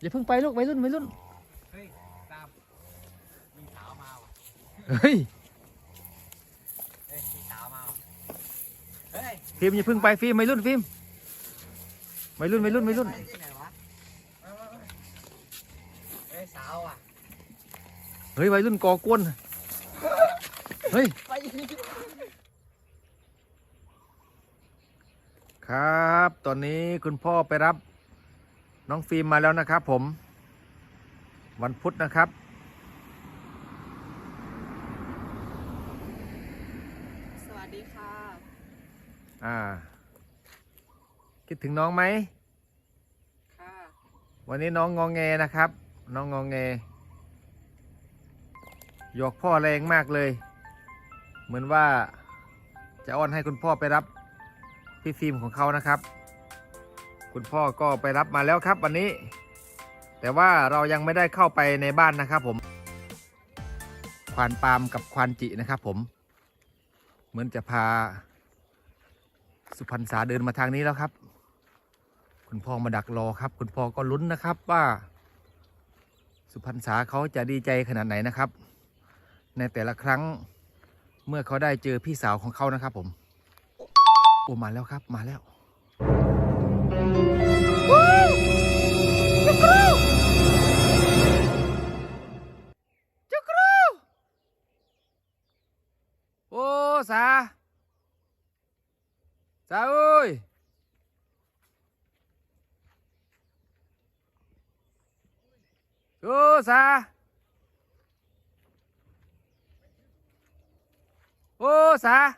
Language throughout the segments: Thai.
อย่าเพิ่งไปลูกวัยรุ่นวัยรุ่น เฮ้ยตามมีสาวมาว่ะเฮ้ยเฮ้ยมีสาวมาว่ะเฮ้ยฟิล์มอย่าเพิ่งไปฟิล์มวัยรุ่นฟิล์มวัยรุ่นวัยรุ่นวัยรุ่น ไปที่ไหนวะเฮ้ยเฮ้ยสาวอะเฮ้ยวัยรุ่นก่อกวน เฮ้ย ไปครับ ตอนนี้คุณพ่อไปรับ น้องฟิล์มมาแล้วนะครับผม วันพุธนะครับ สวัสดีค่ะ อ่า คิดถึงน้องไหมค่ะ วันนี้น้องงองแงนะครับ น้องงองแงหยอกพ่อแรงมากเลย เหมือนว่าจะอ้อนให้คุณพ่อไปรับพี่ฟิล์มของเขานะครับ คุณพ่อก็ไปรับมาแล้วครับวันนี้ แต่ว่าเรายังไม่ได้เข้าไปในบ้านนะครับผม ควานปาล์มกับควานจินะครับผม เหมือนจะพา สุพรรณษาเดินมาทางนี้แล้วครับ คุณพ่อมาดักรอครับ คุณพ่อก็ลุ้นนะครับว่า สุพรรณษาเขาจะดีใจขนาดไหนนะครับ ในแต่ละครั้งเมื่อเขาได้เจอพี่สาวของเขานะครับผม โอ้มาแล้วครับมาแล้ว đó xà? Xà ơi! Ô xà! Ô xà!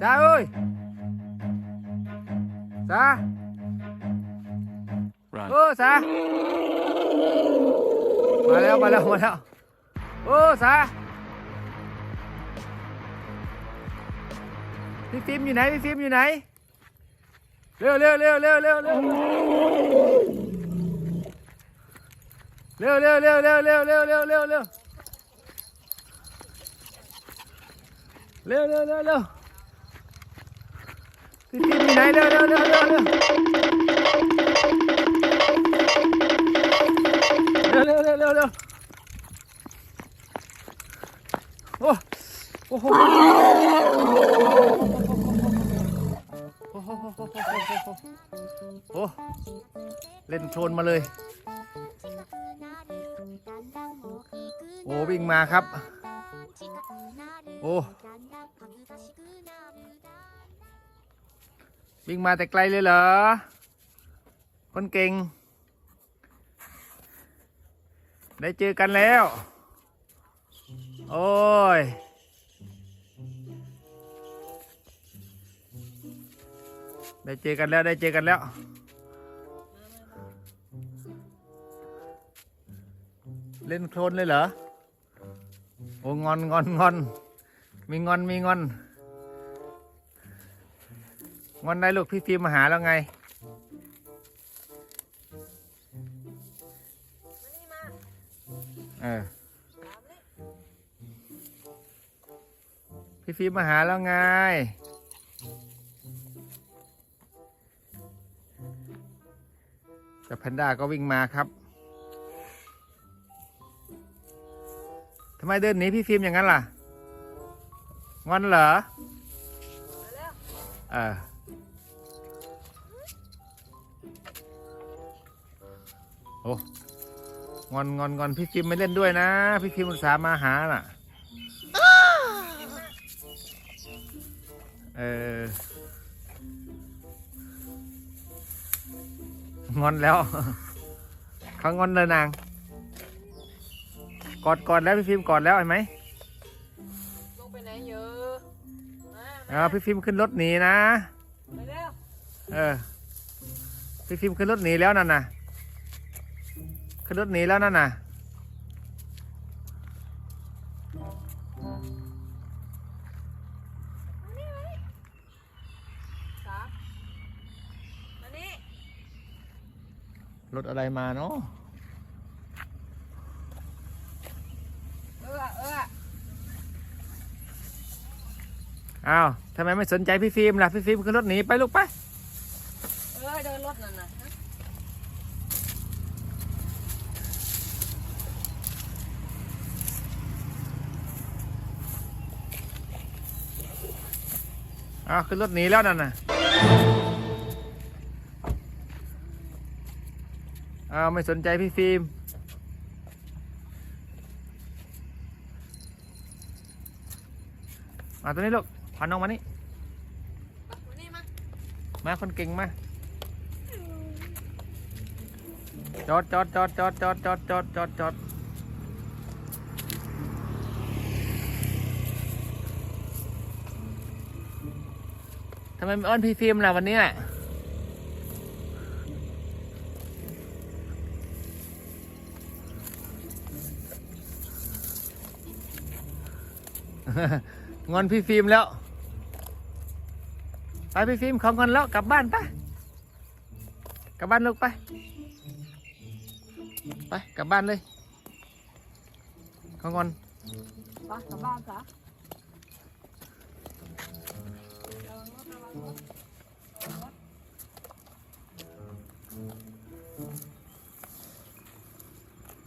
Xà ơi! Xà! Ô xà! Mà leo mà leo mà leo. Ô xà! พี่ฟิล์มอยู่ไหนพี่ฟิล์มอยู่ไหนเร็วเร็วเร็วเร็วเร็วเร็วเร็วเร็วเร็วเร็วเร็วเร็วเร็วเร็วเร็วเร็วเร็วเร็วเร็วพี่ฟิล์มอยู่ไหนเร็วเร็วเร็วเร็วเร็วเร็วเร็วเร็วเร็วเร็วโอ้โอ้โห โอ้โหโอ้เล่นโคลนมาเลย โอ้วิ่งมาครับ โอ้วิ่งมาแต่ไกลเลยเหรอ คนเก่ง ได้เจอกันแล้ว โอ้ย ได้เจอกันแล้วได้เจอกันแล้ว เล่นโคลนเลยเหรอ โอ้งอนงอนงอนมีงอนมีงอน งอนได้ลูกพี่ฟิล์มมาหาแล้วไงเออพี่ฟิล์มมาหาแล้วไง แต่แพนด้าก็วิ่งมาครับทำไมเดินหนีพี่ฟิล์มอย่างนั้นล่ะ งอนเหรอเออโอ้งอนงอนงอนพี่ฟิล์มไม่เล่นด้วยนะ พี่ฟิล์มอุตส่าห์มาหาน่ะ เออ งอนแล้วเขางอนเลยนาง กอดกอดแล้วพี่ฟิล์มกอดแล้วเห็นไหมลงไปไหนเยอะมาเออพี่ฟิล์มขึ้นรถหนีนะไปเร็วเออพี่ฟิล์มขึ้นรถหนีแล้วนั่นน่ะขึ้นรถหนีแล้วนั่นน่ะ รถอะไรมาเนาะอ้าวทำไมไม่สนใจพี่ฟิล์มล่ะ พี่ฟิล์มขึ้นรถหนีไปลูกไปเออเดินรถนั่นน่ะอ้าวขึ้นรถหนีแล้วนั่นน่ะ อ้าวไม่สนใจพี่ฟิล์มมาตัวนี้ลูกพาน้องมานี่มานี่มามาคนเก่งมาจอดจอดจอดจอดจอดจอดจอดจอดจอดทำไมไม่อ้อนพี่ฟิล์มล่ะวันนี้ งอนพี่ฟิล์มแล้ว ไปพี่ฟิล์มของงอนแล้วกลับบ้านไปกลับบ้านลูกไป ไปกลับบ้านเลยของงอนไปกลับบ้านจ้ะ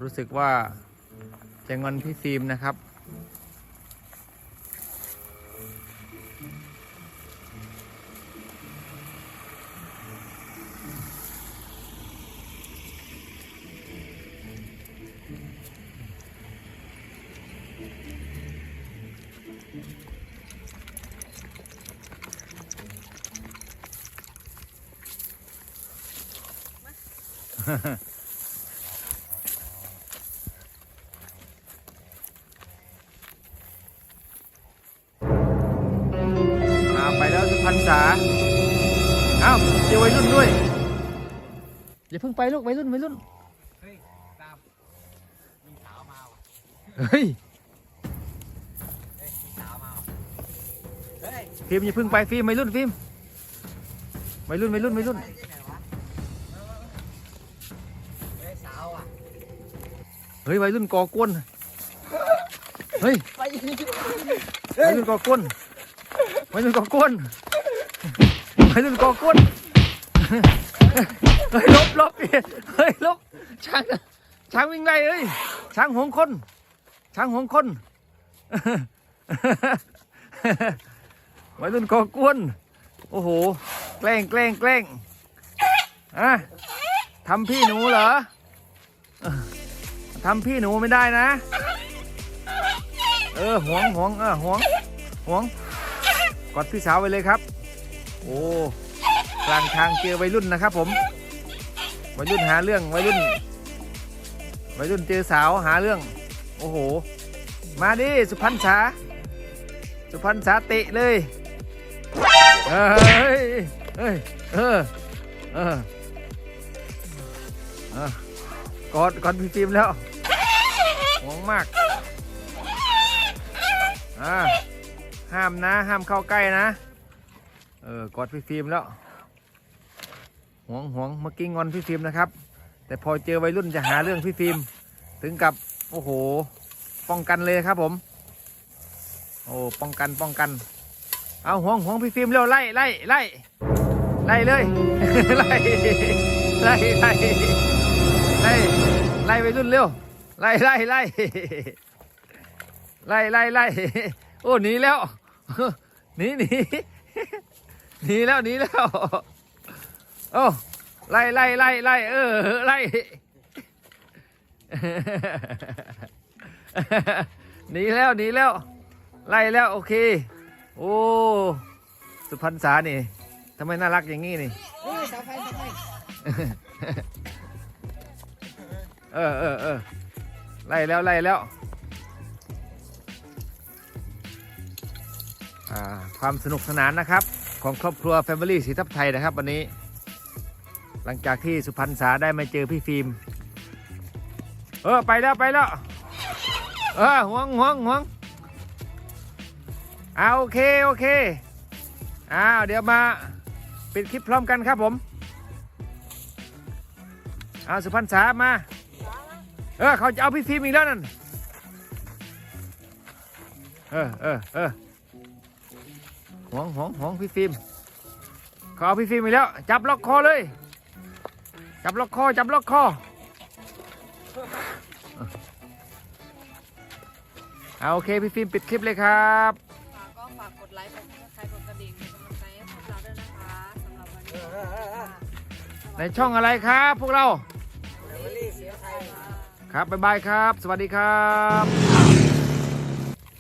รู้สึกว่าจะงอนพี่ฟิล์มนะครับ ไปแล้วสุพรรณษาเอาเจอวัยรุ่นด้วยอย่าเพิ่งไปลูกวัยรุ่นวัยรุ่นเฮ้ยตามมีสาวมาว่ะเฮ้ยเฮ้ยมีสาวมาว่ะเฮ้ยฟิล์มอย่าเพิ่งไปฟิล์มวัยรุ่นฟิล์มวัยรุ่นวัยรุ่นวัยรุ่น เฮ้ยวัยรุ่นกอกวนเฮ้ยไวัยรุ่นกอกวนวัยรุ่นกอกวนวัยรุ่นกอกวนเฮ้ยลบลบเฮ้ยลบช้างช้างวิ่งไล่เอ้ยช้างหวงคนช้างหวงคนวัยรุ่นก่อกวน โอ้โห แกล้งแกล้งแกล้งอะทำพี่หนูเหรอ ทำพี่หนูไม่ได้นะ เออหวงหวงเออหวงหวง กอดพี่สาวไปเลยครับ โอ้กลางทางเจอวัยรุ่นนะครับ ผม วัยรุ่นหาเรื่องวัยรุ่น วัยรุ่นเจอสาวหาเรื่อง โอ้โห มาดิสุพรรณษา สุพรรณษาเตะเลยเฮ้ยเฮ้ยเออเออเออกอดกอดพี่ฟิล์มแล้ว หวงมากอ่าห้ามนะ ห้ามเข้าใกล้นะ เออกอดพี่ฟิล์มแล้วห่วงห่วงเมื่อกี้งอนพี่ฟิล์มนะครับ แต่พอเจอวัยรุ่นจะหาเรื่องพี่ฟิล์มถึงกับโอ้โห ป้องกันเลยครับผม โอ้ป้องกันป้องกัน เอาห่วงห่วงพี่ฟิล์มเร็วไล่ไล่ไล่ไล่เลยไล่ไล่ไล่ไล่ไล่วัยรุ่นเร็ว ไล่ไล่ไล่ไล่ไล่ไล่โอ้หนีแล้วหนีหนีหนีแล้วหนีแล้วโอ้ไล่ไล่ไล่ไล่เออไล่หนีแล้วหนีแล้ว ไล่แล้วโอเค โอ้สุพรรณษานี่ทำไมน่ารักอย่างงี้นี่เฮ้ยสาวไฟสาวไฟเออเออเออ ไล่แล้วไล่แล้วความสนุกสนานนะครับ ของครอบครัว Family สีทับไทยนะครับ วันนี้ หลังจากที่สุพรรณษาได้มาเจอพี่ฟิล์มเออ ไปแล้วไปแล้ว เออห่วงห่วงห่วงเอาโอเค โอเคอ้าวเดี๋ยวมาปิดคลิปพร้อมกันครับผม เอาสุพรรณษามา เออเขาจะเอาพี่ฟิล์มอีกแล้วนั่น เออเออเออหวงหวงหวงพี่ฟิล์มเขาเอาพี่ฟิล์มอีกแล้ว จับล็อกคอเลย จับล็อกคอ จับล็อกคอ เอาโอเคพี่ฟิล์มปิดคลิปเลยครับฝากก็ฝากกดไลค์กดซับสไครต์กดกระดิ่งเป็นกำลังใจอเออเออในช่องอะไรครับพวกเรา ครับบ๊ายบายครับ สวัสดีครับ